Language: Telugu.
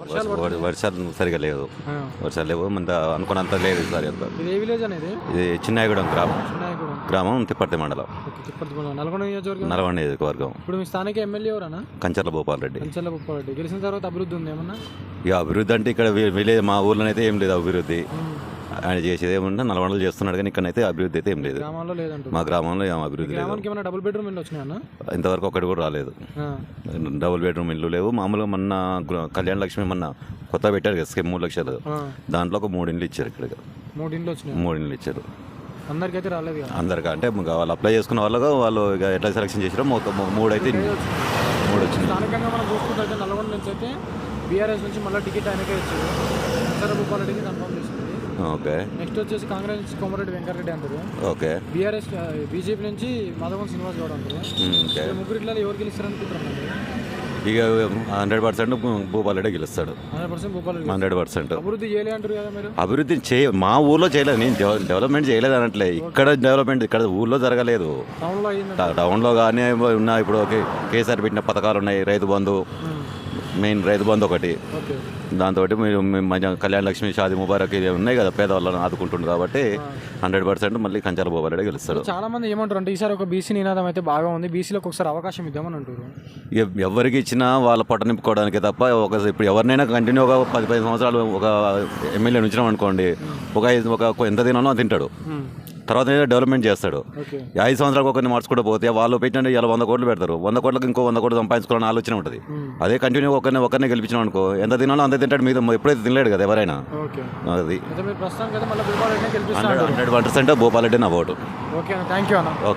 వర్షాలు వర్ష- వర్షాలు సరిగా లేదు. వర్షాలు లేవు. మన అనుకున్నంత లేదు ఈసారి అంత. ఇది ఏ విలేజ్ అనేది ఇది? చిన్నాయగూడెం గ్రామం. గ్రామం తిప్పర్తి మండలం. నల్గొండ నియోజకవర్గం? నల్గొండ నియోజకవర్గం. ఇప్పుడు మీ స్థానిక ఎమ్మెల్యే ఎవరన్నా? కంచర్ల భూపాల్ రెడ్డి. కంచెల పుప్పారెడ్డి గెలిచిన తర్వాత అభివృద్ధి ఉంది ఏమన్నా? ఇక అభివృద్ధి అంటే ఇక్కడ విలేజ్ మా ఊర్లోనైతే ఏం లేదు అభివృద్ధి. ఆయన చేసేది ఏమన్నా నల్గొండలు చేస్తున్నాడు కానీ ఇక్కడైతే అభివృద్ధి అయితే ఏం లేదు. మా గ్రామంలో ఏం అభివృద్ధి లేదు. గ్రామానికి ఏమైనా డబుల్ బెడ్రూమ్ ఇల్లు వచ్చినాయన్నా ఇంతవరకు ఒకటి కూడా రాలేదు. డబుల్ బెడ్రూమ్ ఇల్లు లేవు. మామూలుగా మొన్న కళ్యాణ లక్ష్మి మొన్న కొత్త పెట్టారు కదా స్కీమ్ మూడు లక్షలు. దాంట్లో ఒక మూడు ఇండ్లు ఇచ్చారు ఇక్కడ మూడు ఇండ్లు వచ్చినాయి? మూడు ఇండ్లు ఇచ్చారు. అందరికైతే రాలేదు అందరికీ అంటే వాళ్ళు అప్లై చేసుకున్న వాళ్ళగా వాళ్ళు ఇక ఎట్లా సెలెక్షన్ చేసారో మూడు అయితే మూడు వచ్చినాయి. స్థానికంగా మనం చూసుకుంటే నల్గొండ నుంచి అయితే బీఆర్ఎస్ నుంచి మళ్ళీ టికెట్ ఆయనకే ఇచ్చారు. పుప్పారెడ్డికి కన్ఫర్మ్ చేసింది ఓకే. నెక్స్ట్ వచ్చేసి కాంగ్రెస్ నుంచి కోమరెడ్డి వెంకటరెడ్డి అంటారు. ఓకే. బీఆర్ఎస్ బీజేపీ నుంచి మాధవన్ శ్రీనివాస్ గౌడ్ అంటారు. ఉమ్, ఓకే. ముగ్గురిట్లో ఎవరు గెలుస్తారనుకుంటున్నారు ఇక హండ్రెడ్ పర్సెంట్ భూపాలరెడ్డి గెలుస్తాడు. హండ్రెడ్ పర్సెంట్ భూపాల్ అభివృద్ధి చేయ మా ఊర్లో చేయలేదు. నేను డెవ- డెవలప్మెంట్ చేయలేదు అనట్లే ఇక్కడ డెవలప్మెంట్ ఇక్కడ ఊర్లో జరగలేదు. టౌన్లో కానీ ఉన్న ఇప్పుడు ఓకే కేసీఆర్ పెట్టిన పథకాలు ఉన్నాయి రైతు బంధు. మెయిన్ రైతు బంధు ఒకటి. దాంతో మీరు మంచి కళ్యాణ లక్ష్మి షాది ముబారక్ ఇవి ఉన్నాయి కదా పేదవాళ్ళని ఆదుకుంటుంది కాబట్టి హండ్రెడ్ పర్సెంట్ మళ్ళీ కంచాల భూపాలరెడ్డి గెలుస్తాడు. చాలా మంది ఏమంటారు అంటే ఈసారి ఒక బీసీ నినాదం అయితే బాగా ఉంది. బీసీలకు ఒకసారి అవకాశం ఇద్దామని అంటారు ఎవరికి ఇచ్చినా వాళ్ళ పొట్ట నింపుకోవడానికి తప్ప ఒక ఇప్పుడు ఎవరినైనా కంటిన్యూగా ఒక పది పది సంవత్సరాలు ఒక ఎమ్మెల్యే ఉంచినాం అనుకోండి ఒక ఐదు ఒక ఎంత తినాలో తింటాడు. తర్వాత డెవలప్మెంట్ చేస్తాడు. ఐదు సంవత్సరాలకు ఒకరిని మార్చుకుంటూ పోతే వాళ్ళు పెట్టిన ఇలా వంద కోట్లు పెడతారు. వంద కోట్లకు ఇంకో వంద కోట్లు సంపాదించుకోవాలని ఆలోచన ఉంటుంది. అదే కంటిన్యూ ఒకరిని ఒకరిని గెలిపించినాం అనుకో ఎంత తినాలో అంత తింటాడు మీద ఎప్పుడైతే తినలేడు కదా ఎవరైనా. అది. Bhupal hundred hundred percent Bhupalreddy నా ఓటు. ఓకే థ్యాంక్ యూ అన్న. ఓకే.